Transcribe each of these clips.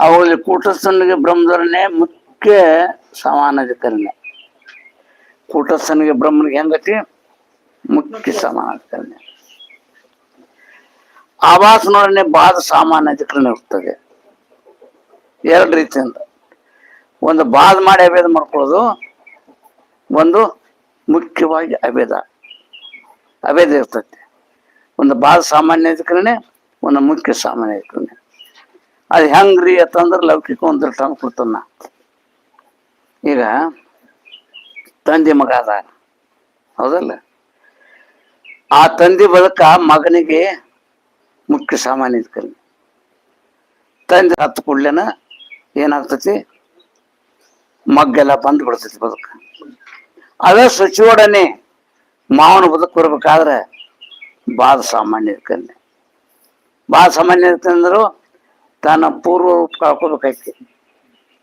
ಅವರಲ್ಲಿ ಕೂಟಸ್ಥನಿಗೆ ಬ್ರಹ್ಮದವರನ್ನೇ ಮುಖ್ಯ ಸಮಾನಾಧಿಕರಣೆ ಕೂಟಸ್ಥನಿಗೆ ಬ್ರಹ್ಮನಿಗೆ ಹೆಂಗತಿ ಮುಖ್ಯ ಸಮಾನಾಧಿಕರಣೆ ಆವಾಸನೊಡನೆ ಬಾಧ ಸಾಮಾನ್ಯಾಧಿಕರಣ ಇರ್ತದೆ. ಎರಡು ರೀತಿಯಿಂದ ಒಂದು ಬಾಧ ಮಾಡಿ ಅಭೇದ ಮಾಡ್ಕೊಳ್ಳೋದು, ಒಂದು ಮುಖ್ಯವಾಗಿ ಅಭೇದ. ಅಭೇದ ಇರ್ತದೆ. ಒಂದು ಬಾದ ಸಾಮಾನ್ಯಾಧಿಕರಣೆ, ಒಂದು ಮುಖ್ಯ ಸಾಮಾನ್ಯಾಧಿಕರಣೆ. ಅದು ಹೆಂಗ್ರಿ ಅಂತಂದ್ರೆ ಲೌಕಿಕ ಒಂದು ತಂದು ಕೊಡ್ತಾನ ಈಗ ತಂದೆ ಮಗ ಅದ ಹೌದಲ್ಲ? ಆ ತಂದೆ ಬದುಕ ಮಗನಿಗೆ ಮುಖ್ಯ ಸಾಮಾನ್ಯ ಕಲಿ ತಂದೆ ಹತ್ತು ಕೂಡ್ಲೇನ ಏನಾಗ್ತತಿ? ಮಗ್ಗೆಲ್ಲ ಬಂದು ಬಿಡ್ತೈತಿ ಬದುಕ. ಅದೇ ಸಚಿವಡನೆ ಮಾವನ ಬದುಕು ಬರ್ಬೇಕಾದ್ರೆ ಬಾದ ಸಾಮಾನ್ಯ ಕನ್ಯೆ ಬಾದ ಸಾಮಾನ್ಯ ಅಂದ್ರು ತನ್ನ ಪೂರ್ವ ರೂಪ ಕಳ್ಕೊಬೇಕಾಕಿ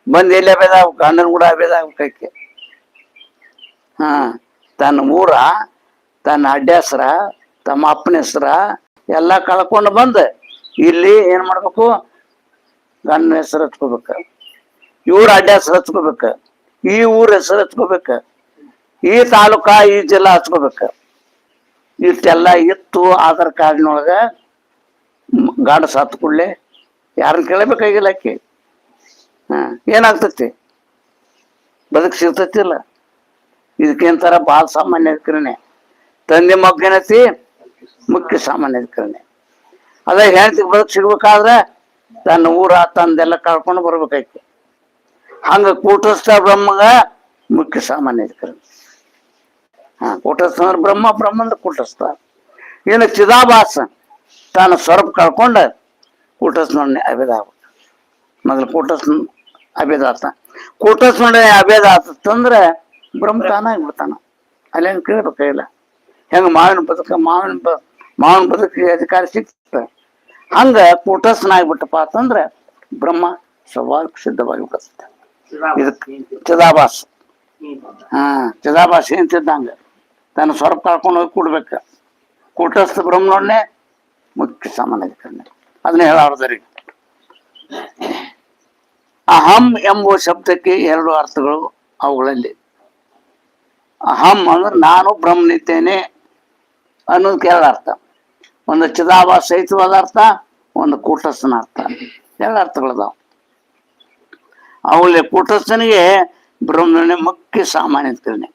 ಬಂದು ಎಲ್ಲಿ ಅಭೇದ ಗಂಡನ ಕೂಡ ಅಭೇದ ಆಗ್ಬೇಕಾಕಿ ಹಾ, ತನ್ನ ಊರ, ತನ್ನ ಅಡ್ಡ ಹೆಸ್ರ ತಮ್ಮ ಅಪ್ಪನ ಹೆಸ್ರ ಎಲ್ಲ ಕಳ್ಕೊಂಡು ಬಂದು ಇಲ್ಲಿ ಏನ್ ಮಾಡ್ಬೇಕು? ಗಂಡನ ಹೆಸರು ಹಚ್ಕೋಬೇಕು. ಇವ್ರ ಅಡ್ಡ ಹೆಸರು ಹಚ್ಕೋಬೇಕು. ಈ ಊರ ಹೆಸರು ಹಚ್ಕೋಬೇಕು. ಈ ತಾಲೂಕ, ಈ ಜಿಲ್ಲಾ ಹಚ್ಕೋಬೇಕು. ಇಷ್ಟೆಲ್ಲ ಇತ್ತು ಆಧಾರ್ ಕಾರ್ಡ್ನೊಳಗ ಗಾಡ ಸತ್ತು ಯಾರನ್ನ ಕೇಳಬೇಕಾಗಿಲ್ಲ ಆಕಿ ಹಾ, ಏನಾಗ್ತತಿ? ಬದುಕು ಸಿಗ್ತತಿಲ್ಲ ಇದಕ್ಕೇಂತಾರ ಬಾಳ ಸಾಮಾನ್ಯ ಅಧಿಕರಣೆ ತಂದೆ ಮಗ್ಗನತಿ ಮುಖ್ಯ ಸಾಮಾನ್ಯ ಅಧಿಕರಣೆ ಅದ ಹೆಂಡತಿಗೆ ಬದುಕು ಸಿಗ್ಬೇಕಾದ್ರೆ ತನ್ನ ಊರ, ತಂದೆಲ್ಲ ಕಳ್ಕೊಂಡು ಬರ್ಬೇಕಾಯ್ತು. ಹಂಗ ಕೂಟಸ್ಥ ಬ್ರಹ್ಮಗ ಮುಖ್ಯ ಸಾಮಾನ್ಯ ಅಧಿಕರಣ ಹಾ, ಕೂಟಸ್ಥ ಅಂದ್ರೆ ಬ್ರಹ್ಮ ಬ್ರಹ್ಮ ಅಂದ್ರೆ ಕೂಟಸ್ಥ. ಇನ್ನು ಚಿದಾಭಾಸ ತಾನು ಸ್ವರೂಪ ಕಳ್ಕೊಂಡ ಕೂಟಸ್ಥನೊಡನೆ ಅಭೇದ ಆಗ್ಬೇಕು ಮೊದಲು ಕೂಟಸ್ಥ ಅಭೇದ ಆತ ಕೂಟಸ್ಥನೊಡನೆ ಅಭೇದ ಆತಂದ್ರೆ ಬ್ರಹ್ಮ ತಾನಾಗ್ಬಿಡ್ತಾನ ಅಲ್ಲೇನು ಕೇಳ್ಬೇಕಾಗಿಲ್ಲ ಹೆಂಗ ಮಾವಿನ ಬದುಕ ಮಾವಿನ ಬ ಮಾವಿನ ಬದುಕಿಗೆ ಅಧಿಕಾರ ಸಿಕ್ತ ಹಂಗ ಕೂಟಸ್ಥನಾಗ್ಬಿಟ್ಟಪ್ಪ ಅಂತಂದ್ರೆ ಬ್ರಹ್ಮ ಸ್ವಾಭಾವಿಕ ಸಿದ್ಧವಾಗಿ ಬಿಡುತ್ತೆ ಇದಕ್ಕೆ ಚಿದಾಭಾಸ ಹಾ ಚಿದಾಭಾಸ ಏಂತಿದ್ದಂಗ ತನ್ನ ಸ್ವರೂಪ ಕಳ್ಕೊಂಡು ಹೋಗಿ ಕೂಡ್ಬೇಕು ಕೂಟಸ್ಥ ಬ್ರಹ್ಮನೊಡನೆ ಮುಖ್ಯ ಸಾಮಾನ್ಯಕರಣ ಅದನ್ನ ಹೇಳಾರ್ದರಿ ಅಹಂ ಎಂಬುವ ಶಬ್ದಕ್ಕೆ ಎರಡು ಅರ್ಥಗಳು ಅವುಗಳಲ್ಲಿ. ಅಹಂ ಅಂದ್ರೆ ನಾನು ಬ್ರಹ್ಮನಿದ್ದೇನೆ ಅನ್ನೋದಕ್ಕೆ ಎರಡು ಅರ್ಥ. ಒಂದು ಚಿದಾಭಾಸ ಸಹಿತವಾದ ಅರ್ಥ, ಒಂದು ಕೂಟಸ್ಥನ ಅರ್ಥ. ಎರಡು ಅರ್ಥಗಳದಾವ. ಅವಲ್ಲಿ ಕೂಟಸ್ಥನಿಗೆ ಬ್ರಹ್ಮನೇ ಮುಖ್ಯ ಸಾಮಾನ್ಯ ಅಂತೇಳಿ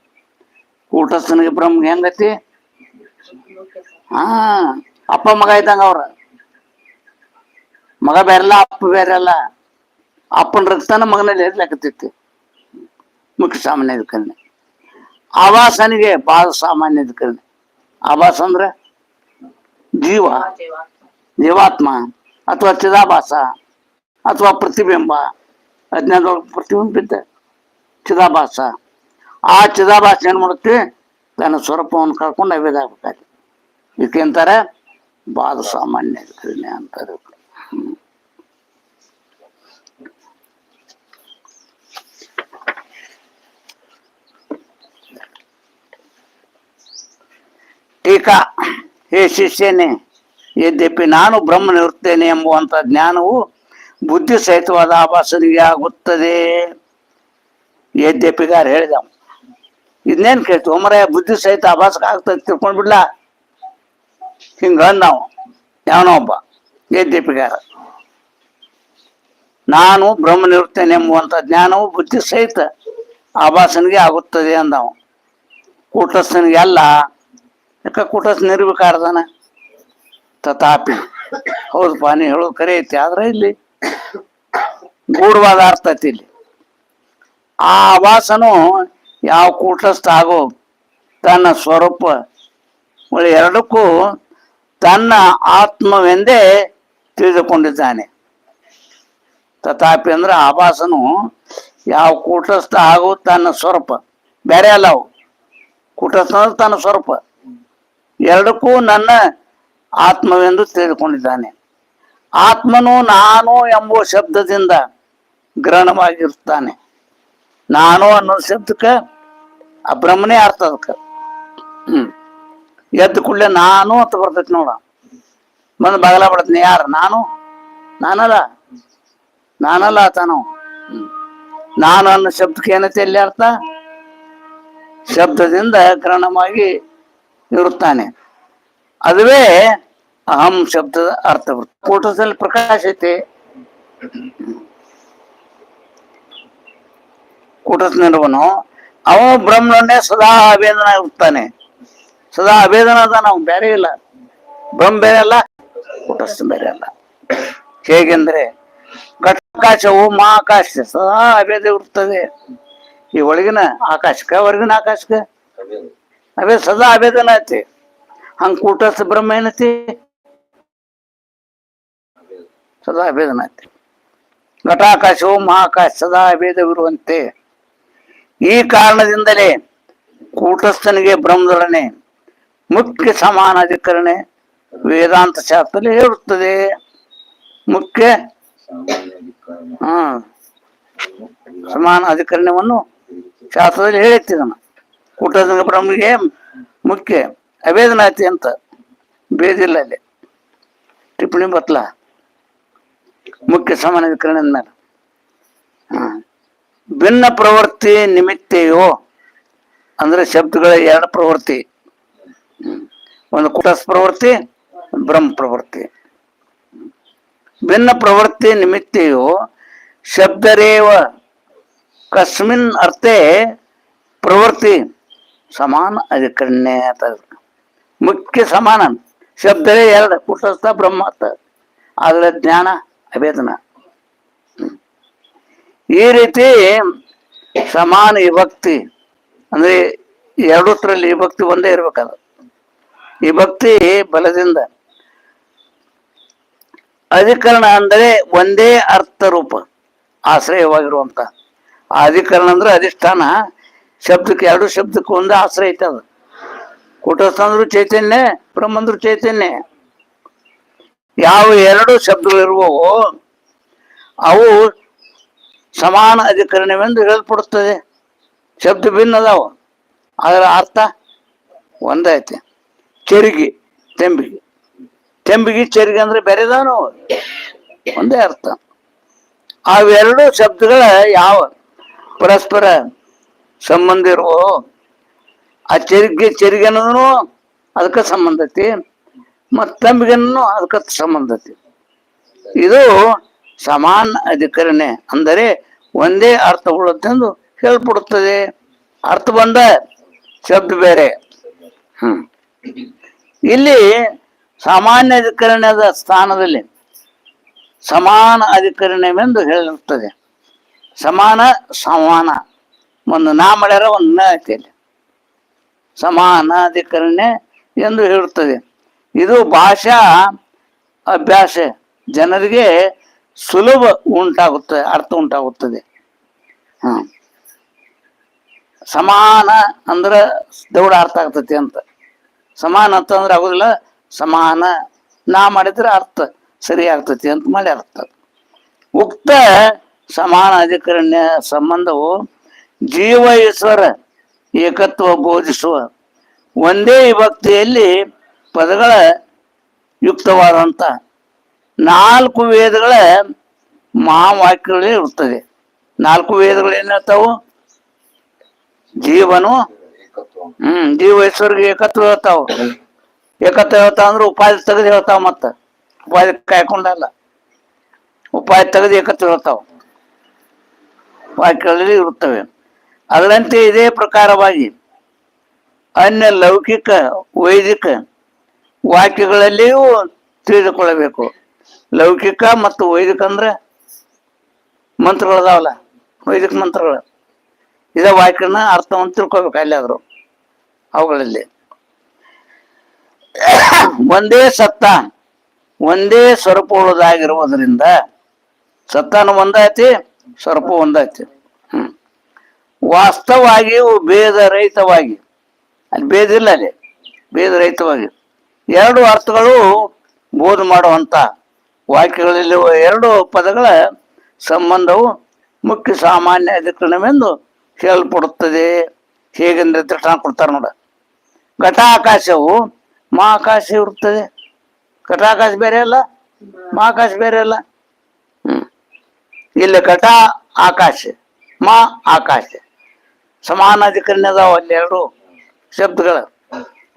ಕೂಟಸ್ಥನಿಗೆ ಬ್ರಹ್ಮ ಹೆಂಗತಿ? ಹಾ, ಅಪ್ಪ ಮಗ ಇದ್ದಂಗ ಅವ್ರ. ಮಗ ಬೇರೆಲ್ಲ, ಅಪ್ಪ ಬೇರೆಲ್ಲ, ಅಪ್ಪನ ರಕ್ತನ ಮಗನಲ್ಲಿ ಎದ್ಲಾಕತ್ತೈತಿ ಮುಖ್ಯ ಸಾಮಾನ್ಯ ಕರ್ಣೆ ಆವಾಸನಿಗೆ ಬಹಳ ಸಾಮಾನ್ಯ ಕರ್ಣೆ ಆವಾಸ ಅಂದ್ರೆ ಜೀವ. ಜೀವಾತ್ಮ ಅಥವಾ ಚಿದಾಭಾಸ ಅಥವಾ ಪ್ರತಿಬಿಂಬ. ಅಜ್ಞಾನದೊಳಗೆ ಪ್ರತಿಬಿಂಬ ಇದ್ದ ಚಿದಾಭಾಸ. ಆ ಚಿದಾಭಾಸ ಏನ್ ಮಾಡುತ್ತೆ? ತನ್ನ ಸ್ವರೂಪವನ್ನು ಕಳ್ಕೊಂಡು ಅವೇದ ಆಗ್ಬೇಕಾದ್ರೆ ಇದಕ್ಕೆ ಅಂತಾರೆ ಬಾದ ಸಾಮಾನ್ಯ ಅಂತ ಅಂತಾರೆ. ಟೀಕಾ, ಹೇ ಶಿಷ್ಯನೇ, ಯದ್ಯಪಿ ನಾನು ಬ್ರಹ್ಮನಿರುತ್ತೇನೆ ಎಂಬುವಂತ ಜ್ಞಾನವು ಬುದ್ಧಿ ಸಹಿತವಾದ ಆಭಾಸನಿಗೆ ಆಗುತ್ತದೆ. ಯದ್ಯಪಿಗಾರ ಹೇಳಿದ ಇದನ್ನೇನ್ ಕೇಳ್ತು? ಒಮ್ಮರ ಬುದ್ಧಿ ಸಹಿತ ಆಭಾಸಕ್ಕೆ ಆಗ್ತದೆ ತಿಳ್ಕೊಂಡ್ ಬಿಡ್ಲಾ ಹಿಂಗ ನಾವು ಯಾವನೋ ಒಬ್ಬ. ಯದ್ಯಪಿಗಾರ ನಾನು ಬ್ರಹ್ಮನಿರುತ್ತೇನೆ ಎಂಬುವಂತ ಜ್ಞಾನವು ಬುದ್ಧಿ ಸಹಿತ ಆಭಾಸನಿಗೆ ಆಗುತ್ತದೆ ಅಂದವ. ಕೂಟಸ್ಥನಿಗೆ ಅಲ್ಲ, ಯಾಕ ಕೂಟಸ್ ನಿರ್ಬೇಕಾರ್ದನ ತಥಾಪಿ ಹೌದು ಪಾನಿ ಹೇಳೋದು ಕರೆ ಐತಿ ಆದ್ರೆ ಇಲ್ಲಿ ಗೂಢವಾದ ಅರ್ಥ ಐತಿ ಇಲ್ಲಿ. ಆ ಆಭಾಸನು ಯಾವ ಕೂಟಸ್ಥ ಆಗೋ ತನ್ನ ಸ್ವರೂಪ ಎರಡಕ್ಕೂ ತನ್ನ ಆತ್ಮವೆಂದೇ ತಿಳಿದುಕೊಂಡಿದ್ದಾನೆ. ತಥಾಪಿ ಅಂದ್ರೆ ಆಭಾಸನು ಯಾವ ಕೂಟಸ್ಥ ಹಾಗೂ ತನ್ನ ಸ್ವರೂಪ. ಬೇರೆ ಅಲ್ಲ ಅವು. ಕೂಟಸ್ಥ ಅಂದ್ರೆ ತನ್ನ ಸ್ವರೂಪ. ಎರಡಕ್ಕೂ ನನ್ನ ಆತ್ಮವೆಂದು ತಿಳಿದುಕೊಂಡಿದ್ದಾನೆ. ಆತ್ಮನು ನಾನು ಎಂಬುವ ಶಬ್ದದಿಂದ ಗ್ರಹಣವಾಗಿರುತ್ತಾನೆ. ನಾನು ಅನ್ನೋ ಶಬ್ದಕ್ಕೆ ಅಬ್ರಹ್ಮನೇ ಬ್ರಹ್ಮನೇ ಅರ್ಥ ಅದಕ್ಕೆ. ಹ್ಮ್. ಎದ್ದ ಕೂಡಲೇ ನಾನು ಅಂತ ಬರ್ತೈತಿ ನೋಡ. ಬಂದು ಬಗಲ ಬಿಡತ್ನಿ. ಯಾರ? ನಾನು? ನಾನಲ್ಲ? ನಾನಲ್ಲ ತಾನು ನಾನು ಅನ್ನೋ ಶಬ್ದಕ್ಕೆ ಏನತೆ ಎಲ್ಲಿ ಅರ್ಥ? ಶಬ್ದದಿಂದ ಗ್ರಹಣವಾಗಿ ಇರುತ್ತಾನೆ. ಅದುವೇ ಅಹಂ ಶಬ್ದದ ಅರ್ಥ ಫೋಟೋದಲ್ಲಿ ಪ್ರಕಾಶ ಐತಿ. ಕೂಟಸ್ನಿರುವನು ಅವ ಬ್ರಹ್ಮನೇ ಸದಾ ಅಭೇದನ ಇರ್ತಾನೆ ಸದಾ ಅಭೇದನ ಅದ ನಾವು, ಬೇರೆ ಇಲ್ಲ. ಬ್ರಹ್ಮ ಬೇರೆ ಅಲ್ಲ. ಕೂಟಸ್ಥ ಅಲ್ಲ ಹೇಗೆಂದ್ರೆ ಘಟಾಕಾಶವು ಮಹಾಕಾಶ ಸದಾ ಅಭೇದ ಇರ್ತದೆ ಈ ಒಳಗಿನ ಆಕಾಶಕ ಹೊರಗಿನ ಆಕಾಶಕ ಅವೇ ಸದಾ ಅಭೇದನ ಐತಿ. ಹಂಗ ಕೂಟಸ್ಥ ಬ್ರಹ್ಮ ಏನೈತಿ? ಸದಾ ಅಭೇದನ ಐತಿ. ಘಟಾಕಾಶವು ಮಹಾಕಾಶ, ಸದಾ ಅಭೇದವಿರುವಂತೆ ಈ ಕಾರಣದಿಂದಲೇ ಕೂಟಸ್ಥನಿಗೆ ಬ್ರಹ್ಮದೊಡನೆ ಮುಖ್ಯ ಸಮಾನಾಧಿಕರಣೆ ವೇದಾಂತ ಶಾಸ್ತ್ರದಲ್ಲಿ ಹೇಳುತ್ತದೆ ಮುಖ್ಯ ಸಮಾನ ಅಧಿಕರಣವನ್ನು ಶಾಸ್ತ್ರದಲ್ಲಿ ಹೇಳಿತ್ತಿದನ ಕೂಟದ ಬ್ರಹ್ಮಿಗೆ ಮುಖ್ಯ, ಅವೇದನಾತಿ ಅಂತ ಭೇದಿಲ್ಲ ಅಲ್ಲಿ ಟಿಪ್ಪಣಿ ಬತ್ಲ ಮುಖ್ಯ ಸಮಾನ ಅಧಿಕರಣ ಮೇಲೆ. ಭಿನ್ನ ಪ್ರವೃತ್ತಿ ನಿಮಿತ್ತೆಯೋ, ಅಂದ್ರೆ ಶಬ್ದಗಳ ಎರಡು ಪ್ರವೃತ್ತಿ. ಒಂದು ಕುಟಸ್ ಪ್ರವೃತ್ತಿ ಬ್ರಹ್ಮ ಪ್ರವೃತ್ತಿ. ಭಿನ್ನ ಪ್ರವೃತ್ತಿ ನಿಮಿತ್ತೆಯು ಶಬ್ದರೇವ ಕಸ್ಮಿನ್ ಅರ್ಥೆ ಪ್ರವೃತ್ತಿ ಸಮಾನ ಅಧಿಕರಣ್ಯ ಮುಖ್ಯ ಸಮಾನ ಶಬ್ದರೇ ಎರಡು, ಕುಟಸ್ಥ, ಬ್ರಹ್ಮ ಅದರ ಜ್ಞಾನ, ಅಭೇದನ. ಈ ರೀತಿ ಸಮಾನ ವಿಭಕ್ತಿ, ಅಂದ್ರೆ ಎರಡೂತ್ರಲ್ಲಿ ವಿಭಕ್ತಿ ಒಂದೇ ಇರ್ಬೇಕದು. ವಿಭಕ್ತಿ ಬಲದಿಂದ ಅಧಿಕರಣ ಅಂದರೆ ಒಂದೇ ಅರ್ಥ ರೂಪ ಆಶ್ರಯವಾಗಿರುವಂತ. ಆ ಅಧಿಕರಣ ಅಂದ್ರೆ ಅಧಿಷ್ಠಾನ, ಶಬ್ದಕ್ಕೆ ಎರಡು ಶಬ್ದಕ್ಕೆ ಒಂದೇ ಆಶ್ರಯ ಐತೆ ಅದು. ಕುಟಸ್ಥ ಅಂದ್ರು ಚೈತನ್ಯ ಬ್ರಹ್ಮಂದ್ರು ಚೈತನ್ಯ. ಯಾವ ಎರಡು ಶಬ್ದಗಳಿರುವವೋ, ಅವು ಸಮಾನ ಅಧಿಕರಣವೆಂದು ಹೇಳಲ್ಪಡುತ್ತದೆ ಶಬ್ದ ಭಿನ್ನ ಅದಾವ ಅದರ ಅರ್ಥ ಒಂದೈತೆ ಚೆರಿಗೆ, ತೆಂಬಿಗೆ. ತೆಂಬಿಗೆ ಚೆರಿಗೆ ಅಂದ್ರೆ ಬೆರೆದಾನು? ಒಂದೇ ಅರ್ಥ. ಅವೆರಡು ಶಬ್ದಗಳ ಯಾವ ಪರಸ್ಪರ ಸಂಬಂಧ ಇರುವ, ಆ ಚೆರಿಗೆ ಚೆರಿಗೆ ಅನ್ನೋದನು ಅದಕ್ಕೆ ಸಂಬಂಧ ಐತಿ, ಮತ್ತು ತಂಬಿಗೆನೂ ಅದಕ್ಕೆ ಸಂಬಂಧ ಐತಿ. ಇದು ಸಮಾನ ಅಧಿಕರಣೆ ಅಂದರೆ ಒಂದೇ ಅರ್ಥ ಉಳ್ಳತೆಂದು ಹೇಳ್ಪಡುತ್ತದೆ ಅರ್ಥ ಬಂದ ಶಬ್ದ ಬೇರೆ. ಹ್ಮ್. ಇಲ್ಲಿ ಸಾಮಾನ್ಯ ಅಧಿಕರಣದ ಸ್ಥಾನದಲ್ಲಿ ಸಮಾನ ಅಧಿಕರಣವೆಂದು ಹೇಳಿರುತ್ತದೆ ಸಮಾನ ಸಮಾನ. ಒಂದು ನಾ ಮಾಡ್ಯಾರ, ಒಂದು ನ ಸಮಾನ ಅಧಿಕರಣ ಎಂದು ಹೇಳುತ್ತದೆ. ಇದು ಭಾಷಾ ಅಭ್ಯಾಸ. ಜನರಿಗೆ ಸುಲಭ ಉಂಟಾಗುತ್ತದೆ ಅರ್ಥ ಉಂಟಾಗುತ್ತದೆ. ಹ. ಸಮಾನ ಅಂದ್ರೆ ದೌಡ ಅರ್ಥ ಆಗ್ತತಿ ಅಂತ. ಸಮಾನ ಅಂತಂದ್ರೆ ಆಗೋದಿಲ್ಲ ಸಮಾನ ನಾ ಮಾಡಿದ್ರೆ ಅರ್ಥ, ಸರಿ ಆಗ್ತತಿ ಅಂತ ಮಾಡಿ ಅರ್ಥ ಉಕ್ತ ಸಮಾನ ಅಧಿಕರಣ್ಯ ಸಂಬಂಧವು ಜೀವ ಈಶ್ವರ ಏಕತ್ವ ಬೋಧಿಸುವ ಒಂದೇ ವಿಭಕ್ತಿಯಲ್ಲಿ ಪದಗಳ ಯುಕ್ತವಾದಂಥ ನಾಲ್ಕು ವೇದಗಳ ಮಹಾವಾಕ್ಯಗಳೇ ಇರುತ್ತದೆ ನಾಲ್ಕು ವೇದಗಳು ಏನಿರ್ತಾವು ಜೀವನು, ಹ್ಮ್, ಜೀವ ಈಶ್ವರಿಗೆ ಏಕತ್ವ ಹೇಳ್ತಾವ ಏಕತ್ವ ಹೇಳ್ತಾವ ಅಂದ್ರೆ ಉಪಾಯ ತೆಗೆದು ಹೇಳ್ತಾವ ಮತ್ತ. ಉಪಾಯ ಕಾಯ್ಕೊಂಡಲ್ಲ ಉಪಾಯ ತೆಗೆದು ಏಕತ್ವ ಹೇಳ್ತಾವ. ವಾಕ್ಯಗಳಲ್ಲಿ ಇರುತ್ತವೆ. ಅದರಂತೆ ಇದೇ ಪ್ರಕಾರವಾಗಿ ಅನ್ಯ ಲೌಕಿಕ, ವೈದಿಕ ವಾಕ್ಯಗಳಲ್ಲಿಯೂ ತಿಳಿದುಕೊಳ್ಳಬೇಕು. ಲೌಕಿಕ ಮತ್ತು ವೈದಿಕ ಅಂದ್ರೆ ಮಂತ್ರಗಳದಾವಲ್ಲ ವೈದಿಕ ಮಂತ್ರಗಳು. ಇದೇ ವಾಕ್ಯನ ಅರ್ಥವನ್ನು ತಿಳ್ಕೊಬೇಕು ಅಲ್ಲಾದ್ರು ಅವುಗಳಲ್ಲಿ. ಒಂದೇ ಸತ್ತ, ಒಂದೇ ಸ್ವರೂಪವುಳ್ಳದಾಗಿರುವುದರಿಂದ ಸತ್ತಾನು ಒಂದಾಯ್ತಿ ಸ್ವರೂಪ ಒಂದಾಯ್ತಿ. ಹ್ಮ್. ವಾಸ್ತವವಾಗಿ ಭೇದ ರಹಿತವಾಗಿ ಅಲ್ಲಿ ಭೇದ ಇಲ್ಲ ಅಲ್ಲಿ ಭೇದ ರಹಿತವಾಗಿ ಎರಡು ಅರ್ಥಗಳು ಬೋಧ ಮಾಡುವಂತ ವಾಕ್ಯಗಳಲ್ಲಿ ಎರಡು ಪದಗಳ ಸಂಬಂಧವು ಮುಖ್ಯ ಸಾಮಾನ್ಯ ಅಧಿಕರಣವೆಂದು ಹೇಳಲ್ಪಡುತ್ತದೆ. ಹೇಗೆಂದ್ರೆ ದೃಷ್ಟಾನ ಕೊಡ್ತಾರೆ ನೋಡ. ಘಟಾಕಾಶವು ಮಹಾಕಾಶ ಇರುತ್ತದೆ. ಕಟಾಕಾಶ ಬೇರೆ ಅಲ್ಲ? ಮಹಾಕಾಶ ಬೇರೆ ಅಲ್ಲ? ಹ್ಮ್. ಇಲ್ಲಿ ಕಟಾ ಆಕಾಶ, ಮಾ, ಆಕಾಶ. ಸಮಾನ ಅಧಿಕರಣ ಅದಾವ ಅಲ್ಲಿ ಎರಡು ಶಬ್ದಗಳು.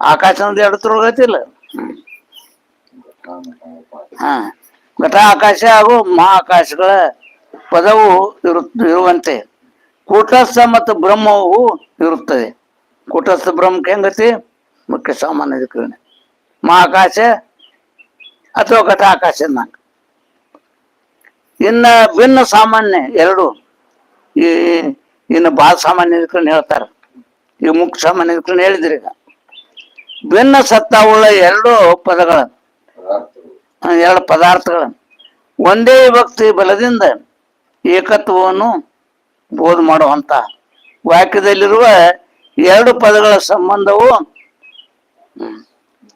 ಆಕಾಶ ಅಂದ್ರೆ ಎರಡು ತಿರುಗತಿಲ್ಲ ಹಾ. ಆಕಾಶ ಹಾಗೂ ಮಹಾಕಾಶಗಳ ಪದವು ಇರು, ಇರುವಂತೆ. ಕೂಟಸ್ಥ ಮತ್ತು ಬ್ರಹ್ಮವು ಇರುತ್ತದೆ. ಕೂಟಸ್ಥ ಬ್ರಹ್ಮಕ್ಕೆ ಹೆಂಗತಿ? ಮುಖ್ಯ ಸಾಮಾನ್ಯ ಅಧಿಕರಣ. ಮಹಾಕಾಶ ಅಥವಾ ಘಟ ಆಕಾಶ ನಾಲ್ಕು ಇನ್ನ ಭಿನ್ನ ಸಾಮಾನ್ಯ ಎರಡು, ಈ ಇನ್ನು ಬಾಲ ಸಾಮಾನ್ಯ ಅಧಿಕರಣ ಹೇಳ್ತಾರೆ. ಈ ಮುಖ್ಯ ಸಾಮಾನ್ಯ ಅಧಿಕರಣ ಹೇಳಿದ್ರಿ ಈಗ. ಭಿನ್ನ ಸತ್ತವುಳ್ಳ ಎರಡು ಪದಗಳ ಎರಡು ಪದಾರ್ಥಗಳ ಒಂದೇ ವಿಭಕ್ತಿ ಬಲದಿಂದ ಏಕತ್ವವನ್ನು ಬೋಧ ಮಾಡುವಂತ ವಾಕ್ಯದಲ್ಲಿರುವ ಎರಡು ಪದಗಳ ಸಂಬಂಧವು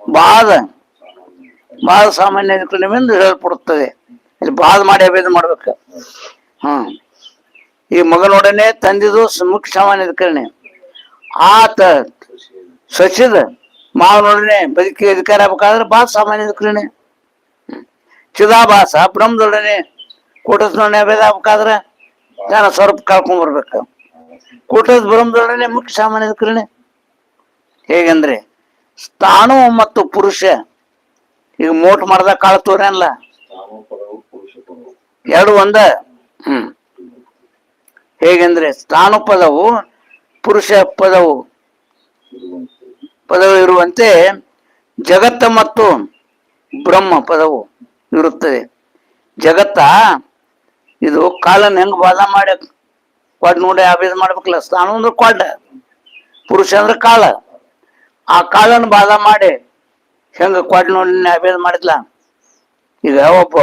ಬಾದ ಬಾದ ಸಾಮಾನ್ಯ ನಿಮ್ಮಿಂದ ಹೇಳ್ಪಡುತ್ತದೆ ಇಲ್ಲಿ ಬಾದ ಮಾಡಿ ಅಭೇದ ಮಾಡ್ಬೇಕು. ಹ್ಮ್. ಈ ಮಗನೊಡನೆ ತಂದಿದ್ದು ಸ- ಮುಖ್ಯ ಸಾಮಾನ್ಯ ಅಧಿಕರಣೆ ಆತ ಸಚಿದ ಮಾವನೊಡನೆ ಬದುಕಿ ಅಧಿಕಾರ ಆಗ್ಬೇಕಾದ್ರೆ ಬಾದ ಸಾಮಾನ್ಯ ಅಧಿಕರಣೆ ಚಿದಾಭಾಸ, ಬ್ರಹ್ಮದೊಡನೆ ಕೂಟಸ್ನೊಡನೆ ಅಭೇದ ಆಗ್ಬೇಕಾದ್ರೆ ಜನ ಸ್ವರೂಪ ಕಳ್ಕೊಂಡ್ ಬರ್ಬೇಕು. ಕೂಟದ ಬ್ರಹ್ಮದೊಡನೆ ಮುಖ್ಯ ಸಾಮಾನ್ಯ ಅಧಿಕರಣೆ ಹೇಗಂದ್ರೆ ಸ್ಥಾಣು ಮತ್ತು ಪುರುಷ. ಈಗ ಮೋಟ್ ಮಾಡ್ದ ಕಾಳು ತೋರಲ್ಲ ಎರಡು ಒಂದ. ಹ್ಮ್. ಹೇಗೆಂದ್ರೆ ಸ್ಥಾನು ಪದವು ಪುರುಷ ಪದವು. ಪದವು ಇರುವಂತೆ ಜಗತ್ತ ಮತ್ತು ಬ್ರಹ್ಮ ಪದವು ಇರುತ್ತದೆ. ಜಗತ್ತ ಇದು ಕಾಲನ್ನ ಹೆಂಗ್ ಬಾದ ಮಾಡಿ ಕೊಡ್ ನೋಡಿ ಅಭೇದ ಮಾಡ್ಬೇಕಲ್ಲ ಸ್ಥಾನ ಅಂದ್ರೆ ಕ್ವಾಡ್. ಪುರುಷ ಅಂದ್ರೆ ಕಾಳ. ಆ ಕಾಳನ್ನು ಬಾದ ಮಾಡಿ ಹೆಂಗ ಕೊಡ್ ನೋಡಿ ಅಭೇದ ಮಾಡಿದ್ಲ? ಈಗ ಒಬ್ಬ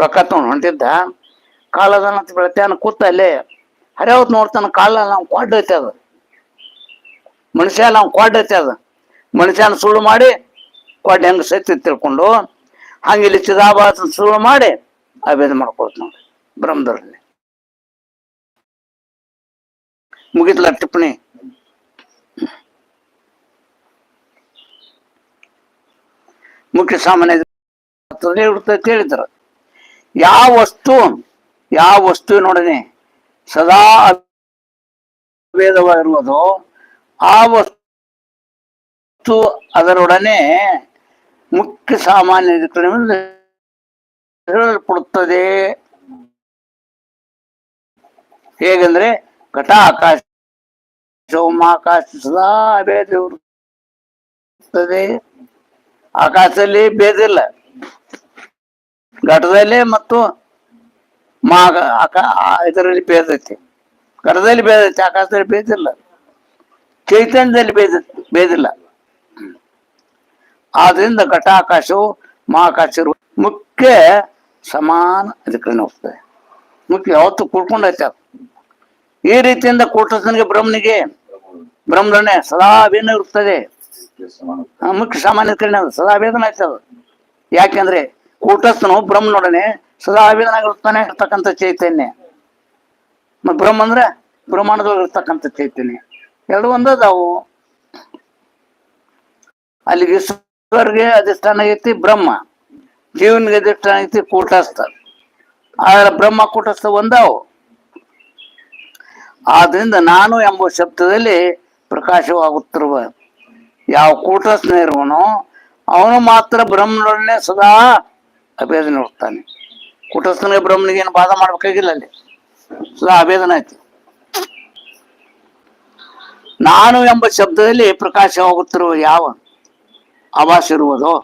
ರೊಕ್ಕ ತಗೊಂಡು ಹೊಂಟಿದ್ದ, ಕಾಲದನ ಬೆಳತಾನ ಕೂತ ಅಲ್ಲೇ, ಹರಿಯಾವತ್ ನೋಡ್ತಾನ ಕಾಳ ನಾವು ಕೊಡ್ಡ ಐತೆ ಅದು. ಮನುಷ್ಯ ನಾವು ಕೊಡ್ ಐತೆ ಅದು. ಮನುಷ್ಯನ ಸುಳ್ಳು ಮಾಡಿ ಕೊಡ್ ಹೆಂಗ ಸತ್ತಿ ತಿಳ್ಕೊಂಡು, ಹಂಗೆ ಇಲ್ಲಿ ಚಿದಾಭಾಸ ಸುಳ್ಳು ಮಾಡಿ ಅಭೇದ ಮಾಡ್ಕೊಳ್ತ ನೋಡಿ ಬ್ರಹ್ಮದಲ್ಲಿ ಮುಗಿತ್ಲ ಟಿಪ್ಪಣಿ? ಮುಖ್ಯ ಸಾಮಾನ್ಯ ಇರ್ತೈತೆ ಹೇಳಿದ್ರು. ಯಾವ ವಸ್ತು, ಯಾವ ವಸ್ತುವಿನೊಡನೆ ಸದಾ ಭೇದವಾಗಿರುವುದು ಆ ವಸ್ತು ಅದರೊಡನೆ ಮುಖ್ಯ ಸಾಮಾನ್ಯ ಹೇಳಲ್ಪಡುತ್ತದೆ. ಹೇಗೆಂದ್ರೆ ಘಟ ಆಕಾಶ ಸೋಮಾಕಾಶ ಸದಾ ಅಭೇದ ಇರುತ್ತದೆ ಆಕಾಶದಲ್ಲಿ ಭೇದಿಲ್ಲ ಘಟದಲ್ಲಿ ಮತ್ತು ಮಾ ಇದರಲ್ಲಿ ಭೇದ ಐತಿ ಘಟದಲ್ಲಿ ಭೇದ ಐತಿ ಆಕಾಶದಲ್ಲಿ ಭೇದಿಲ್ಲ ಚೈತನ್ಯದಲ್ಲಿ ಭೇದ ಭೇದಿಲ್ಲ ಆದ್ರಿಂದ ಘಟ ಆಕಾಶವು ಮಹಾಕಾಶ ಇರುವ ಮುಖ್ಯ ಸಮಾನ ಅಧಿಕರಣ ಹೋಗ್ತದೆ. ಮುಖ್ಯ ಯಾವತ್ತು ಕೂಡ್ಕೊಂಡೈತೆ ಈ ರೀತಿಯಿಂದ ಕೂಟಸ್ಥನಿಗೆ ಬ್ರಹ್ಮನಿಗೆ ಬ್ರಹ್ಮನೇ ಸದಾ ಅಭಿನ್ನ ಇರುತ್ತದೆ ಆ, ಮುಖ್ಯ ಸಾಮಾನ್ಯ ಕರಣ ಅದು ಸದಾ ವೇದನ ಆಯ್ತದ ಯಾಕೆಂದ್ರೆ ಕೂಟಸ್ಥನು ಬ್ರಹ್ಮನೊಡನೆ ಸದಾ ವೇದನಾಗಿರ್ತಾನೆ ಇರ್ತಕ್ಕಂಥ ಚೈತನ್ಯ. ಮತ್ ಬ್ರಹ್ಮ ಅಂದ್ರೆ ಬ್ರಹ್ಮಾಂಡದೊಳಗೆ ಚೈತನ್ಯ. ಎರಡು ಒಂದದಾವು. ಅಲ್ಲಿಗೆ ಈಶ್ವರ್ಗೆ ಅಧಿಷ್ಠಾನ ಐತಿ ಬ್ರಹ್ಮ. ಜೀವನಿಗೆ ಅಧಿಷ್ಠಾನ ಐತಿ ಕೂಟಸ್ಥ. ಆದ್ರೆ ಬ್ರಹ್ಮ ಕೂಟಸ್ಥ ಒಂದಾವು. ಆದ್ರಿಂದ ನಾನು ಎಂಬ ಶಬ್ದದಲ್ಲಿ ಪ್ರಕಾಶವಾಗುತ್ತಿರುವ ಯಾವ ಕೂಟಸ್ನ ಇರುವನೋ, ಅವನು ಮಾತ್ರ ಬ್ರಹ್ಮನೊಡನೆ ಸದಾ ಅಭೇದನೆ ಹೋಗ್ತಾನೆ ಕೂಟಸ್ಥನಿಗೆ ಬ್ರಹ್ಮನಿಗೆ ಏನು ಬಾಧ ಮಾಡ್ಬೇಕಾಗಿಲ್ಲ ಅಲ್ಲಿ. ಸದಾ ಅಭೇದನ ಐತಿ ನಾನು ಎಂಬ ಶಬ್ದದಲ್ಲಿ ಪ್ರಕಾಶವಾಗುತ್ತಿರುವ ಯಾವ ಆಭಾಸ ಇರುವುದೋ,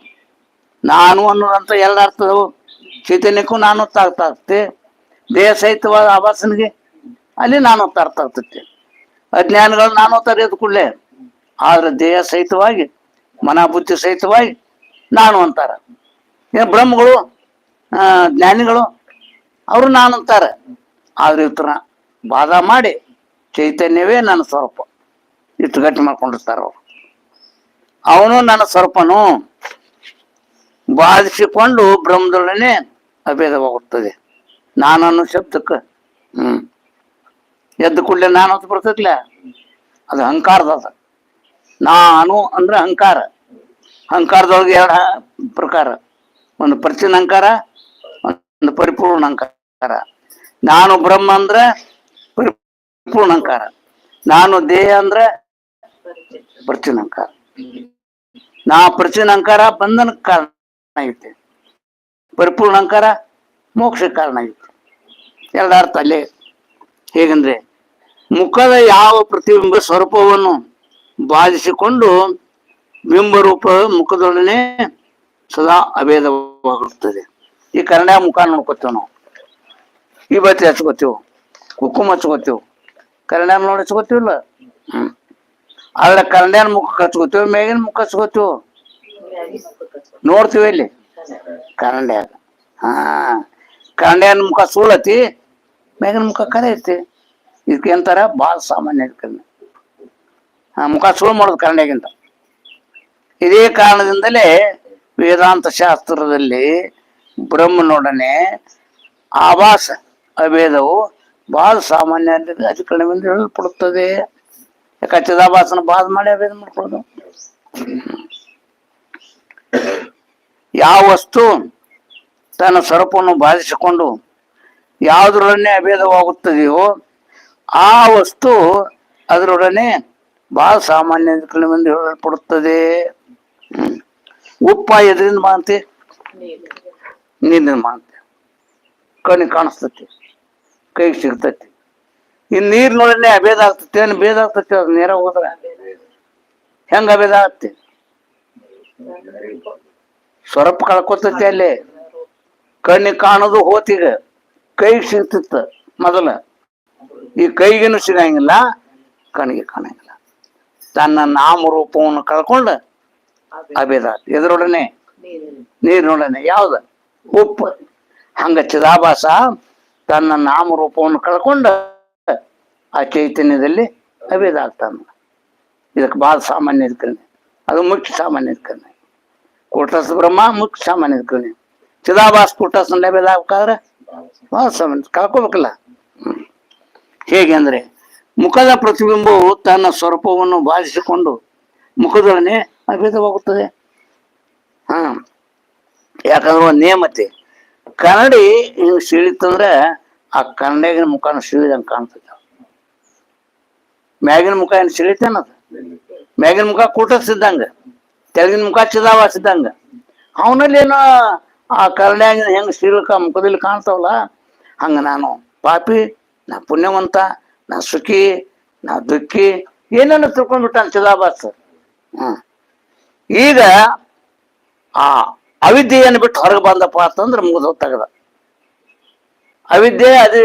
ನಾನು ಅನ್ನೋದಂತ ಎರಡು ಅರ್ಥವು ಚೈತನ್ಯಕ್ಕೂ ನಾನು ಅರ್ಥ ಆಗ್ತದೆ ದೇಹ ಸಹಿತವಾದ ಆಭಾಸನಿಗೆ ಅಲ್ಲಿ ನಾನು ಅರ್ಥ ಆಗ್ತೈತೆ ಅಜ್ಞಾನಿಗಳು ನಾನು ತರೆಯೋದು ಕೂಡಲೇ. ಆದ್ರೆ ದೇಹ ಸಹಿತವಾಗಿ, ಮನ ಬುದ್ಧಿ ಸಹಿತವಾಗಿ ನಾನು ಅಂತಾರ. ಏನು ಬ್ರಹ್ಮಗಳು ಜ್ಞಾನಿಗಳು, ಅವರು ನಾನು ಅಂತಾರೆ. ಆದ್ರೆ ಇವ್ರ ಬಾಧ ಮಾಡಿ ಚೈತನ್ಯವೇ ನನ್ನ ಸ್ವರೂಪ. ಇಟ್ಟು ಗಟ್ಟಿ ಮಾಡ್ಕೊಂಡಿರ್ತಾರ ಅವರು. ಅವನು ನನ್ನ ಸ್ವರೂಪನು. ಬಾಧಿಸಿಕೊಂಡು ಬ್ರಹ್ಮದೊಡನೆ ಅಭೇದವಾಗುತ್ತದೆ. ನಾನನ್ನು ಶಬ್ದಕ್ಕೆ, ಹ್ಮ್, ಎದ್ದು ಕೂಡಲೇ ನಾನು ಅಂತ ಬರ್ತೈತ್ಲ? ಅದು ಅಹಂಕಾರದ ಅದ. ನಾನು ಅಂದ್ರೆ ಅಹಂಕಾರ. ಅಹಂಕಾರದೊಳಗೆ ಎರಡು ಪ್ರಕಾರ. ಒಂದು ಪ್ರಚಿನ ಅಹಂಕಾರ, ಒಂದು ಪರಿಪೂರ್ಣ ಅಹಂಕಾರ. ನಾನು ಬ್ರಹ್ಮ ಅಂದ್ರೆ ಪರಿಪೂರ್ಣ ಅಹಂಕಾರ. ನಾನು ದೇಹ ಅಂದ್ರೆ ಅಹಂಕಾರ. ನಾ ಅಹಂಕಾರ ಬಂಧನಕ್ಕೆ ಕಾರಣ ಐತೆ. ಪರಿಪೂರ್ಣಂಕಾರ ಮೋಕ್ಷಕ್ಕೆ ಕಾರಣ ಐತೆ. ಎರಡು ಅಲ್ಲಿ ಅಲ್ಲೇ. ಹೇಗಂದ್ರೆ ಮುಖದ ಯಾವ ಪ್ರತಿಬಿಂಬ ಸ್ವರೂಪವನ್ನು ಬಾಧಿಸಿಕೊಂಡು ಬಿಂಬರೂಪ ಮುಖದೊಡನೆ ಸದಾ ಅಭೇದವಾಗಿರುತ್ತದೆ ಈ ಕನ್ನಡ ಮುಖ ನೋಡ್ಕೊತೇವೆ ನಾವು. ಈ ಬತ್ತಿ ಹಚ್ಕೋತೀವಿ. ಕುಕ್ಕುಮ ಹಚ್ಕೋತೀವಿ. ಕನ್ನಡ ನೋಡಿ ಹಚ್ಕೋತೀವಿಲ್ಲ ಅಲ್ಲ ಕನ್ನಡನ ಮುಖ ಹಚ್ಕೋತೀವಿ, ಮೇಗಿನ ಮುಖ ಹಚ್ಕೋತೀವಿ. ನೋಡ್ತೀವಿ ಇಲ್ಲಿ? ಕನ್ನಡ. ಹಾ. ಕನ್ನಡನ ಮುಖ ಸೂಳತಿ, ಮೇಗಿನ ಮುಖ ಕರೆ ಐತಿ ಇದಕ್ಕೆ ಅಂತಾರ ಭಾಳ ಸಾಮಾನ್ಯ ಕನ್ನಡ ಮುಖ ಸುಳ್ಳು ಮಾಡೋದು ಕನ್ನಡಿಗಿಂತ ಇದೇ ಕಾರಣದಿಂದಲೇ ವೇದಾಂತ ಶಾಸ್ತ್ರದಲ್ಲಿ ಬ್ರಹ್ಮನೊಡನೆ ಆವಾಸ ಅಭೇದವು ಬಹಳ ಸಾಮಾನ್ಯ ಅಧಿಕರಣವೆಂದು ಹೇಳಲ್ಪಡುತ್ತದೆ. ಯಾಕೆ ಚಿದಾಭಾಸನ ಬಾಧ ಮಾಡಿ ಅಭೇದ ಮಾಡ್ಕೊಳ್ಳೋದು? ಯಾವ ವಸ್ತು ತನ್ನ ಸ್ವರೂಪವನ್ನು ಬಾಧಿಸಿಕೊಂಡು ಯಾವುದರೊಡನೆ ಅಭೇದವಾಗುತ್ತದೆಯೋ ಆ ವಸ್ತು ಅದರೊಡನೆ ಬಹಳ ಸಾಮಾನ್ಯ ಅಧಿಕರಣವೆಂದು ಹೇಳಲ್ಪಡುತ್ತದೆ. ಉಪ್ಪ ಎದ್ರಿಂದ ಮಾಂತಿ? ನೀರಿನ ಮಾಂತಿ. ಕಣ್ಣಿಗೆ ಕಾಣಿಸ್ತತಿ. ಕೈಗೆ ಸಿಗ್ತತಿ. ಈ ನೋಡನೆ ಅಭೇದ ಆಗ್ತತಿ. ಏನು ಭೇದ ಆಗ್ತತಿ? ಅದು ನೇರ ಹೋದ್ರ ಹೆಂಗ ಅಭೇದ ಆಗತ್ತೆ? ಸ್ವರೂಪ ಕಳ್ಕೊತತಿ ಅಲ್ಲಿ. ಕಣ್ಣಿಗೆ ಕಾಣೋದು ಹೋತೀಗ. ಕೈಗೆ ಸಿಗ್ತಿತ್ತ ಮೊದಲ. ಈ ಕೈಗೇನು ಸಿಗಂಗಿಲ್ಲ, ಕಣ್ಣಿಗೆ ಕಾಣಂಗಿಲ್ಲ. ತನ್ನ ನಾಮರೂಪವನ್ನು ಕಳ್ಕೊಂಡು ಅಭೇದ. ಎದರೊಡನೆ? ನೀರಿನೊಡನೆ. ಯಾವ್ದ? ಉಪ್ಪು. ಹಂಗ ಚಿದಾಭಾಸ ತನ್ನ ನಾಮರೂಪವನ್ನು ಕಳ್ಕೊಂಡು ಆ ಚೈತನ್ಯದಲ್ಲಿ ಅಭೇದ ಆಗ್ತಾನ. ಇದಕ್ಕೆ ಬಹಳ ಸಾಮಾನ್ಯ ಇದ್ಕರಣೆ ಅದು ಮುಖ್ಯ ಸಾಮಾನ್ಯ ಇದ್ಕರಣೆ ಕೂಟಸ್ ಬ್ರಹ್ಮ ಮುಖ್ಯ ಸಾಮಾನ್ಯ ಇದ್ಕರಣೆ ಚಿದಾಭಾಸ ಕೂಟಸ್ ಅಭೇದ ಆಗ್ಬೇಕಾದ್ರೆ ಬಹಳ ಸಾಮಾನ್ಯ. ಕಳ್ಕೊಬೇಕಲ್ಲ? ಹೇಗೆ ಅಂದ್ರೆ? ಮುಖದ ಪ್ರತಿಬಿಂಬವು ತನ್ನ ಸ್ವರೂಪವನ್ನು ಬಾಧಿಸಿಕೊಂಡು ಮುಖದೊಡನೆ ಅಭೇದವಾಗುತ್ತದೆ. ಹಾ. ಯಾಕಂದ್ರೆ ಒಂದು ನೇಮತೆ ಕನ್ನಡಿ ಹಿಂಗೆ ಸೀಳಿತ್ತಂದ್ರೆ ಆ ಕನ್ನಡಿಗಿನ ಮುಖನ ಸೀಳಿದಂಗೆ ಕಾಣ್ತದೆ ಮ್ಯಾಗಿನ ಮುಖ ಏನು ಸೀಳಿತೇನ ಮ್ಯಾಗಿನ ಮುಖ ಕೂಟಸಿದ್ದಂಗ ತೆಳಗಿನ ಮುಖ ಚಿದಾವಾಸಿದ್ದಂಗ ಅವನಲ್ಲಿ ಏನೋ ಆ ಕನ್ನಡಿಯಾಗಿನ ಹೆಂಗ್ ಸೀಳಕ ಮುಖದಲ್ಲಿ ಕಾಣ್ತಾವಲ್ಲ, ಹಂಗ ನಾನು ಪಾಪಿ, ನಾ ಪುಣ್ಯವಂತ ನಾ ಸುಖಿ ನಾ ದುಃಖಿ ಏನನ್ನು ತಿಳ್ಕೊಂಡ್ಬಿಟ್ಟಾನ ಚಿದಾಭಾಸ ಹ್ಮ್ ಈಗ ಆ ಅವಿದ್ಯೆಯನ್ನು ಬಿಟ್ಟು ಹೊರಗೆ ಬಂದಪ್ಪ ಅಂತಂದ್ರೆ ಮುಗಿದು ಹೊತ್ತಾಗದ ಅವಿದ್ಯೆ ಅದು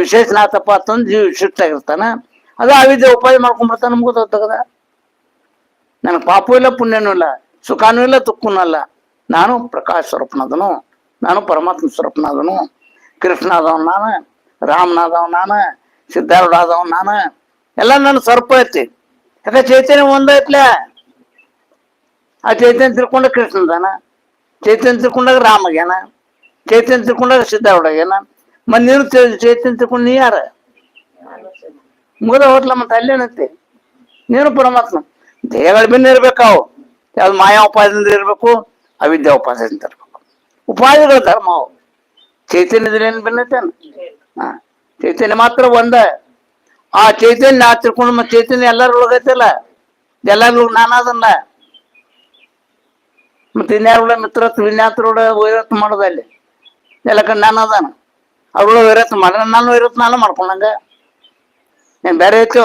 ವಿಶೇಷನಾತಪ್ಪ ಅಂತಂದು ಜೀವ ವಿಶಿಷ್ಟಾಗಿರ್ತಾನ ಅದು ಅವಿದ್ಯೆ ಉಪಾಯ ಮಾಡ್ಕೊಂಡ್ಬಿಡ್ತಾನೆ ಮುಗಿದು ಹೊತ್ತಾಗದ ನನಗೆ ಪಾಪೂ ಇಲ್ಲ ಪುಣ್ಯನೂ ಇಲ್ಲ, ಸುಖನೂ ಇಲ್ಲ, ದುಃಖನೂ ಅಲ್ಲ ನಾನು ಪ್ರಕಾಶ ಸ್ವರೂಪನಾದನು, ನಾನು ಪರಮಾತ್ಮ ಸ್ವರೂಪನಾದನು. ಕೃಷ್ಣ ಆದವನು ನಾನು ರಾಮನಾದವ್ ನಾನು ಸಿದ್ಧಾರೂಢ ಅದಾವ ನಾನು. ಎಲ್ಲ ನನ್ನ ಸ್ವರೂಪ ಐತಿ. ಯಾಕೆ ಚೈತನ್ಯ ಒಂದೈತ್ಲೆ ಆ ಚೈತನ್ಯ ತಿಳ್ಕೊಂಡ ಕೃಷ್ಣದಾನ. ಚೈತನ್ಯ ತಿಳ್ಕೊಂಡಾಗ ರಾಮಗೇನ ಚೈತನ್ಯ ತಿಳ್ಕೊಂಡಾಗ ಸಿದ್ಧಾರೂಢಗೇನ ಚೈ- ಚೈತನ್ಯ ತಿಳ್ಕೊಂಡು ನೀ ಯಾರ? ಮುಗಿದ ಹೋಟ್ಲ ಮತ್ತೆ ಅಲ್ಲೇನೈತಿ ನೀನು ಪರಮಾತ್ಮ. ದೇಹಗಳ ಭಿನ್ನ ಇರ್ಬೇಕಾವು. ಯಾವ್ದು ಮಾಯಾ ಉಪಾಯದಿಂದ ಇರಬೇಕು, ಅವಿದ್ಯಾ ಉಪಾಯದಿಂದ ಇರ್ಬೇಕು. ಉಪಾಯಗಳ ಧರ್ಮ ಅವು. ಚೈತನ್ಯದಲ್ಲಿ ಏನು ಭಿನ್ನತೇನು ಹಾ. ಚೈತನ್ಯ ಮಾತ್ರ ಒಂದ. ಆ ಚೈತನ್ಯ ನಾ ತಿಳ್ಕೊಂಡು ಮತ್ತೆ ಚೈತನ್ಯ ಎಲ್ಲರೊಳಗೈತಲ್ಲ ಎಲ್ಲರೂ ನಾನಾದಲ್ಲ ಮತ್ತೆ ಇನ್ಯಾರೋಡ ಮಿತ್ರ ಇನ್ಯಾತ್ರೋಡ ವೈರತ್ ಮಾಡೋದು ಅಲ್ಲಿ? ಎಲ್ಲಕ ನಾನು ಅದಾನ. ಅವ್ರೊಳ ವೈರತ್ ಮಾಡ ನಾನು ವೈರತ್ ನಾನು ಮಾಡ್ಕೊಂಡಂಗ ನೀನ್ ಬೇರೆ ಐತೋ?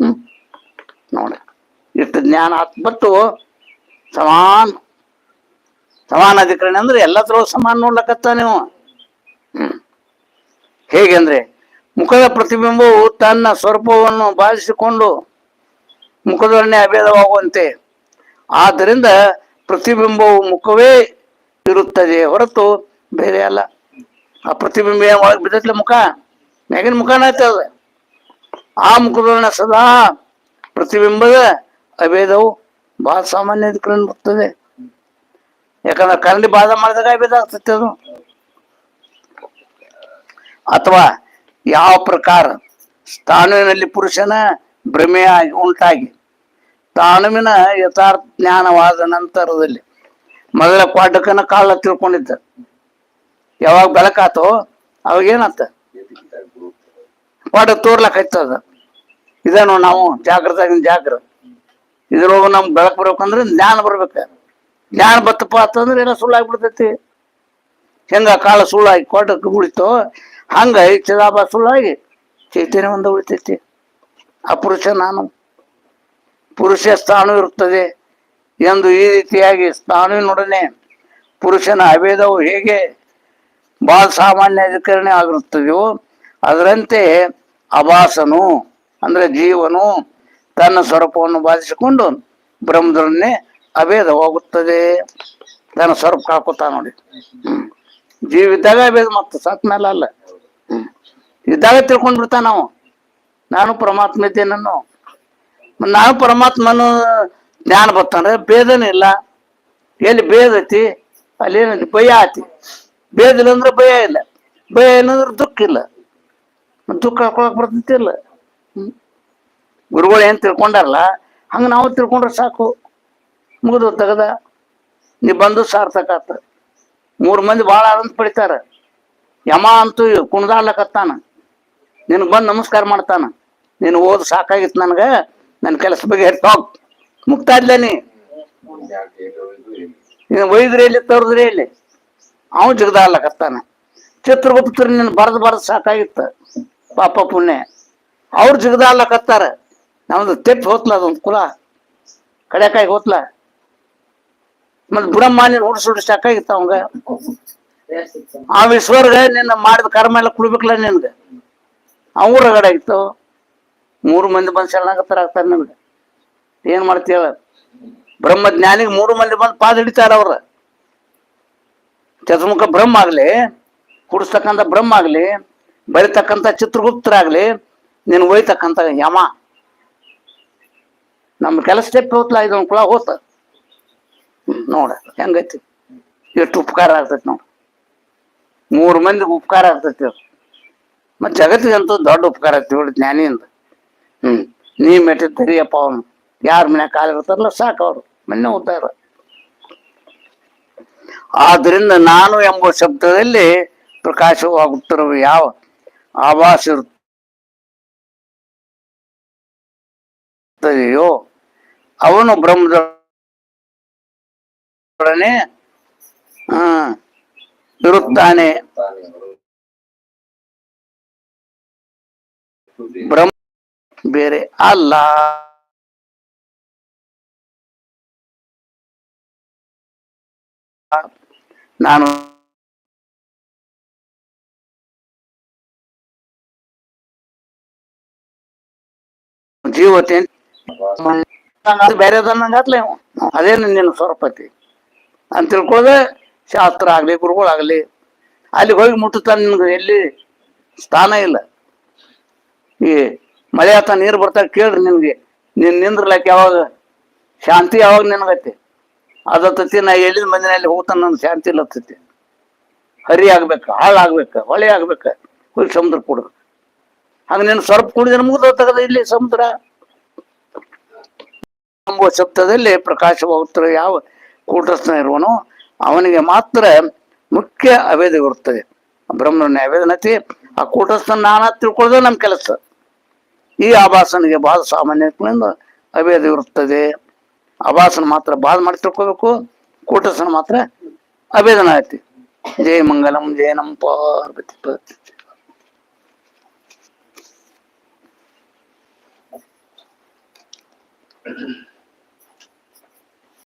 ಹ್ಮ್. ನೋಡಿ. ಇಷ್ಟು ಜ್ಞಾನ ಆತ್ ಬತ್ತು ಸಮಾನ. ಸಮಾನ ಅಧಿಕರಣ ಅಂದ್ರೆ ಎಲ್ಲತ್ರೂ ಸಮಾನ ನೋಡ್ಲಕತ್ತ ನೀವು ಹ್ಮ್. ಹೇಗೆಂದ್ರೆ ಮುಖದ ಪ್ರತಿಬಿಂಬವು ತನ್ನ ಸ್ವರೂಪವನ್ನು ಬಾಧಿಸಿಕೊಂಡು ಮುಖದೊಡನೆ ಅಭೇದವಾಗುವಂತೆ. ಆದ್ದರಿಂದ ಪ್ರತಿಬಿಂಬವು ಮುಖವೇ ಇರುತ್ತದೆ ಹೊರತು ಬೇರೆ ಅಲ್ಲ. ಆ ಪ್ರತಿಬಿಂಬ ಒಳಗೆ ಬಿದ್ದತ್ಲೆ ಮುಖ? ಮ್ಯಾಗಿನ ಐತೆ ಅದು. ಆ ಮುಖದೊಡನೆ ಸದಾ ಪ್ರತಿಬಿಂಬದ ಅಭೇದವು ಬಹಳ ಸಾಮಾನ್ಯ ಬರ್ತದೆ. ಯಾಕಂದ್ರೆ ಕರಡಿ ಬಾಧ ಮಾಡಿದಾಗ ಅಭೇದ ಆಗ್ತೈತೆ ಅದು. ಅಥವಾ ಯಾವ ಪ್ರಕಾರ ತಾಣುವಿನಲ್ಲಿ ಪುರುಷನ ಭ್ರಮೆಯಾಗಿ, ಉಂಟಾಗಿ ತಾಣುವಿನ ಯಥಾರ್ಥ ಜ್ಞಾನವಾದ ನಂತರದಲ್ಲಿ ಮೊದಲ ಕ್ವಾಡಕನ ಕಾಲ ತಿಳ್ಕೊಂಡಿದ್ದ. ಯಾವಾಗ ಬೆಳಕಾತೋ ಅವಾಗ ಏನಂತ ಪಾಠ ತೋರ್ಲಕ್ಕೈತದ ಇದನ್ನು ನಾವು ಜಾಗ್ರತಾಗಿನ ಜಾಗ್ರ ಇದ್ರೊಳಗೆ ನಮ್ಗೆ ಬೆಳಕು ಬರ್ಬೇಕಂದ್ರೆ ಜ್ಞಾನ ಬರ್ಬೇಕು. ಜ್ಞಾನ ಬತ್ತಪ್ಪ ಅಂತಂದ್ರೆ ಏನೋ ಸುಳ್ಳಾಗ್ಬಿಡ್ತೈತಿ. ಹೆಂಗ ಕಾಳ ಸುಳ್ಳಾಗಿ ಕೊಡಕ್ಕೆ ಉಳಿತೋ ಹಂಗ ಈ ಚಿದಾಬ ಸುಳ್ಳಾಗಿ ಚೈತನ್ಯ ಒಂದು ಉಳಿತೈತಿ. ಅಪುರುಷ ನಾನು, ಪುರುಷ ಸ್ಥಾನ ಇರುತ್ತದೆ ಎಂದು ಈ ರೀತಿಯಾಗಿ ಸ್ಥಾನವಿನೊಡನೆ ಪುರುಷನ ಅಭೇದವು ಹೇಗೆ ಬಾಲ್ ಸಾಮಾನ್ಯ ಅಧಿಕರಣೆ ಆಗಿರುತ್ತದೆಯೋ, ಅದರಂತೆ ಅಭಾಸನು, ಅಂದ್ರೆ ಜೀವನು, ತನ್ನ ಸ್ವರೂಪವನ್ನು ಬಾಧಿಸಿಕೊಂಡು ಬ್ರಹ್ಮದೊಡನೆ ಅಭೇದವಾಗುತ್ತದೆ. ತನ್ನ ಸ್ವರೂಪ ಹಾಕುತ್ತಾ ನೋಡಿ. ಜೀವಿದ್ದಾಗ ಅಭೇದ ಮತ್ತೆ ಸತ್ ಮೇಲೆ ಅಲ್ಲ. ಇದ್ದಾಗ ತಿಳ್ಕೊಂಡ್ ಬಿಡ್ತಾ ನಾವು. ನಾನು ಪರಮಾತ್ಮ ಇದ್ದೇನನ್ನು ನಾನು ಪರಮಾತ್ಮನ ಜ್ಞಾನ ಬರ್ತಾನೆ ಭೇದನೇ ಇಲ್ಲ. ಎಲ್ಲಿ ಭೇದ ಐತಿ? ಅಲ್ಲಿ ಏನೈತಿ ಭಯ ಆತಿ ಭೇದ ಇಲ್ಲ ಅಂದ್ರೆ ಭಯ ಇಲ್ಲ. ಭಯ ಏನಂದ್ರೆ ದುಃಖ ಇಲ್ಲ. ದುಃಖ ಹಾಕೊಳಕ್ ಬರ್ತೈತಿ ಇಲ್ಲ. ಹ್ಮ್. ಗುರುಗಳು ಏನ್ ತಿಳ್ಕೊಂಡಾರಲ್ಲ, ಹಂಗ ನಾವು ತಿಳ್ಕೊಂಡ್ರೆ ಸಾಕು. ಮುಗಿದು ತೆಗದ. ನೀ ಬಂದು ಸಾರ್ಥಕ ಆತ. ಮೂರು ಮಂದಿ ಭಾಳ ಆದಂತ ಪಡಿತಾರ. ಯಮ ಅಂತೂ ಕುಣ್ದಾಡ್ಲಕತ್ತಾನ ನಿನಗೆ ಬಂದು ನಮಸ್ಕಾರ ಮಾಡ್ತಾನ. ನೀನು ಓದ್ ಸಾಕಾಗಿತ್ತು ನನಗೆ ನನ್ನ ಕೆಲಸ ಬಗ್ಗೆ ಹೋಗ್. ಮುಕ್ತ ಇದ್ಲ ನೀ. ನೀನು ಒಯ್ದ್ರಿ ಇಲ್ಲಿ ತೋರಿದ್ರಿ ಇಲ್ಲಿ ಅವನು ಜಿಗದಾಡ್ಲಕತ್ತಾನ ಚಿತ್ರಗುಪ್ತರು ನೀನು ಬರದ್ ಬರದ್ ಸಾಕಾಗಿತ್ತ. ಪಾಪ ಪುಣ್ಯ. ಅವ್ರು ಜಿಗದಾಡ್ಲಕತ್ತಾರ ನಮ್ದು ತೆಪ್ಪಿ ಹೋತ್ಲ ಅದೊಂದು ಕುಲ. ಕಡೆಕಾಯಿ ಹೋತ್ಲ. ಮತ್ ಬ್ರಹ್ಮ ನೀನು ಹುಡ್ಸುಡ್ ಸಾಕಾಗಿತ್ತ ಅವಂಗ. ಆ ವಿಶ್ವರ್ಗ ನಿನ್ನ ಮಾಡಿದ ಕರ್ಮ ಎಲ್ಲ ಕುಡ್ಬೇಕಲ್ಲ ನಿನ್ಗೆ. ಅವ್ರ ರಗಡ ಆಗಿತ್ತು ಮೂರು ಮಂದಿ ಬಂದು ಶರಣಾಗತರ ಆಗ್ತಾರೆ ನಮ್ಗೆ. ಏನ್ ಬ್ರಹ್ಮ ಜ್ಞಾನಿಗೆ ಮೂರು ಮಂದಿ ಬಂದು ಪಾದ ಹಿಡಿತಾರ ಅವ್ರ. ಚತುರ್ಮುಖ ಬ್ರಹ್ಮ ಆಗ್ಲಿ, ಕುಡಿಸ್ತಕ್ಕಂಥ ಬ್ರಹ್ಮ ಆಗ್ಲಿ, ಬರಿತಕ್ಕಂಥ ಚಿತ್ರಗುಪ್ತರಾಗ್ಲಿ, ನೀನು ಒಯ್ತಕ್ಕಂಥ ಯಮ. ನಮ್ಮ ಕೆಲಸ ಸ್ಟೆಪ್ ಹೋತ್ಲ ಇದೊಂದು ಕುಳ ಹೋತ. ನೋಡ, ಹೆಂಗೈತಿ? ಎಷ್ಟು ಉಪಕಾರ ಆಗ್ತೈತಿ ನೋಡಿ. ಮೂರು ಮಂದಿಗೆ ಉಪಕಾರ ಆಗ್ತೈತಿ ಅದು ಮತ್ತೆ ಜಗತ್ತಿಗಂತೂ ದೊಡ್ಡ ಉಪಕಾರ ನೋಡಿ ಜ್ಞಾನಿಯಿಂದ. ಹ್ಮ್. ನೀ ಮೆಟ್ಟಿ ತರಿಯಪ್ಪ ಅವನು. ಯಾರ ಮನೆ ಕಾಲ ಇರ್ತಾರಲ್ಲ ಸಾಕು ಅವರು. ಮೊನ್ನೆ ಉದ್ದಾರ. ಆದ್ರಿಂದ ನಾನು ಎಂಬ ಶಬ್ದದಲ್ಲಿ ಪ್ರಕಾಶವಾಗುತ್ತಿರುವ ಯಾವ ಆಭಾಸ ಇರುತ್ತದೆಯೋ ಅವನು ಬ್ರಹ್ಮದೊಡನೆ ಇರುತ್ತಾನೆ. ಬ್ರಹ್ಮ ಬೇರೆ ಅಲ್ಲ. ನಾನು ಜೀವತೆ ಬೇರೆ ನಂಗಾತ್ಲೆ ಅದೇ ನಿನ್ನ ಸ್ವರಪತಿ. ಅಂತ ತಿಳ್ಕೊಳ್ಳದೆ ಶಾಸ್ತ್ರ ಆಗ್ಲಿ, ಗುರುಗಳಾಗ್ಲಿ, ಅಲ್ಲಿ ಹೋಗಿ ಮುಟ್ಟುತ್ತಾನೆ ನಿನ್ಗೆ ಎಲ್ಲಿ ಸ್ಥಾನ ಇಲ್ಲ. ಈ ಮಳೆ ಆತ ನೀರು ಬರ್ತಾ ಕೇಳ್ರಿ ನಿನ್ಗೆ ನೀನ್ ನಿಂದ್ರಲಕ್ಕ ಯಾವಾಗ ಶಾಂತಿ ಯಾವಾಗ ನಿನಗೈತಿ ಅದತ್ತತಿ ನಾ ಎಲ್ಲಿದ ಮಂದಿನಲ್ಲಿ ಹೋಗ್ತಾನ ನನ್ ಶಾಂತಿ ಇಲ್ಲತ್ತೈತಿ. ಹರಿ ಆಗ್ಬೇಕು ಹಾಳಾಗ್ಬೇಕು ಹೊಳೆ ಆಗ್ಬೇಕು ಹೋಗಿ ಸಮುದ್ರ ಕುಡ್ದು. ಹಂಗ ನೀನು ಸ್ವಲ್ಪ ಕುಡಿದ್ರೆ ಮುಗಿದ ತಗದ ಇಲ್ಲಿ ಸಮುದ್ರ. ಎಂಬುವ ಶಬ್ದದಲ್ಲಿ ಪ್ರಕಾಶವಾಗುತ್ತಿರುವ ಯಾವ ಕೂಟಸ್ಥ ಇರುವನು ಅವನಿಗೆ ಮಾತ್ರ ಮುಖ್ಯ ಅವೇದವಿರುತ್ತದೆ ಬ್ರಹ್ಮನ ಅವೇದನತಿ ಆ ಕೂಟಸ್ಥನ ನಾನಾ ತಿಳ್ಕೊಳ್ಳೋದೇ ನಮ್ಮ ಕೆಲಸ. ಈ ಆಭಾಸನಿಗೆ ಬಹಳ ಸಾಮಾನ್ಯದಿಂದ ಅಭೇದವಿರುತ್ತದೆ ಆಭಾಸನ ಮಾತ್ರ ಬಾಧ ಮಾಡಿ ತಿಳ್ಕೋಬೇಕು ಕೂಟಸನ ಮಾತ್ರ ಅಭೇದನ ಐತಿ ಜಯ ಮಂಗಲಂ ಜಯ ನಂ ಪಾರ್ವತಿ ಪತಿ.